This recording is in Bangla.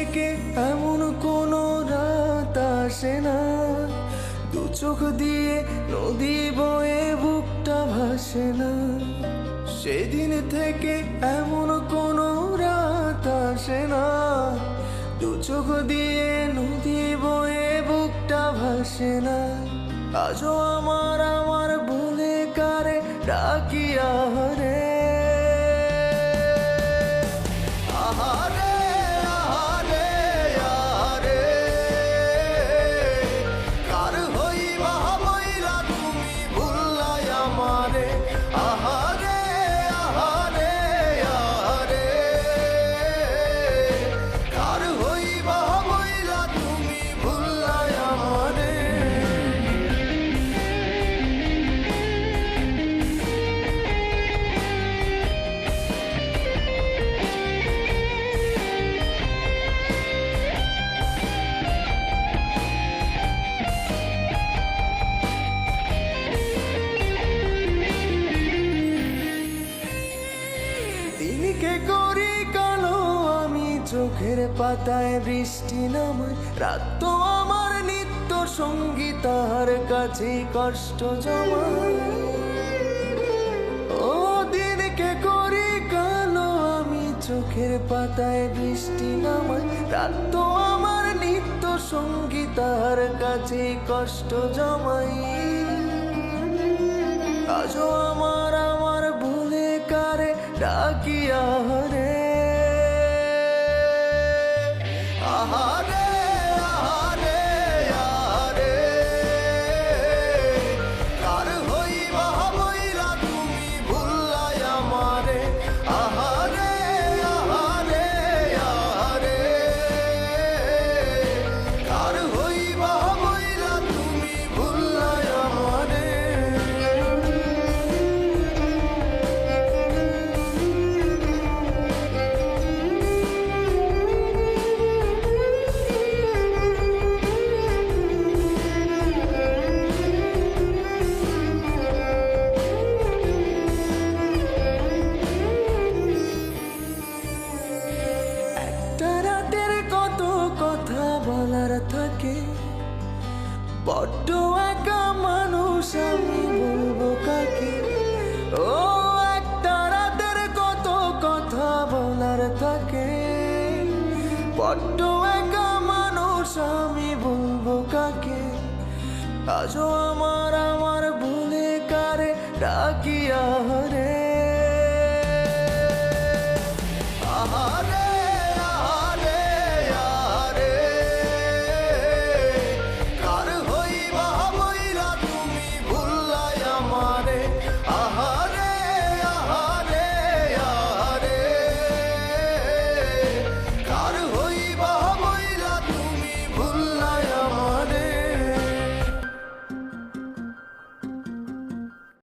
থেকে এমন কোন রাত আসে না। দু চোখ দিয়ে নদী বয়ে বুকটা ভাসে না। সেদিন থেকে এমন কোন রাত আসে না। দু চোখ দিয়ে নদী বয়ে বুকটা ভাসে না। আজও আমার আমার ভুলে কারে ডাকিয়া হরে দিনকে করি কালো? আমি চোখের পাতায় বৃষ্টি নামায়। রাত তো আমার নিত্য সঙ্গী তার কাছে কষ্ট জমায়। ও দিনকে করি কালো? আমি চোখের পাতায় বৃষ্টি নামায়। রাত তো আমার নিত্য সঙ্গী তার কাছে কষ্ট জমাই আজও আমার ডাকিয়া রে রাতের কত কথা বলার থাকে। বড্ড একা মানুষ, আমি বলব কাকে? ও একটা রাতের কত কথা বলার থাকে। বড্ড একা মানুষ, আমি বলব কাকে? আজও আমার আমার ভুলে কারে ডাকিয়া হরে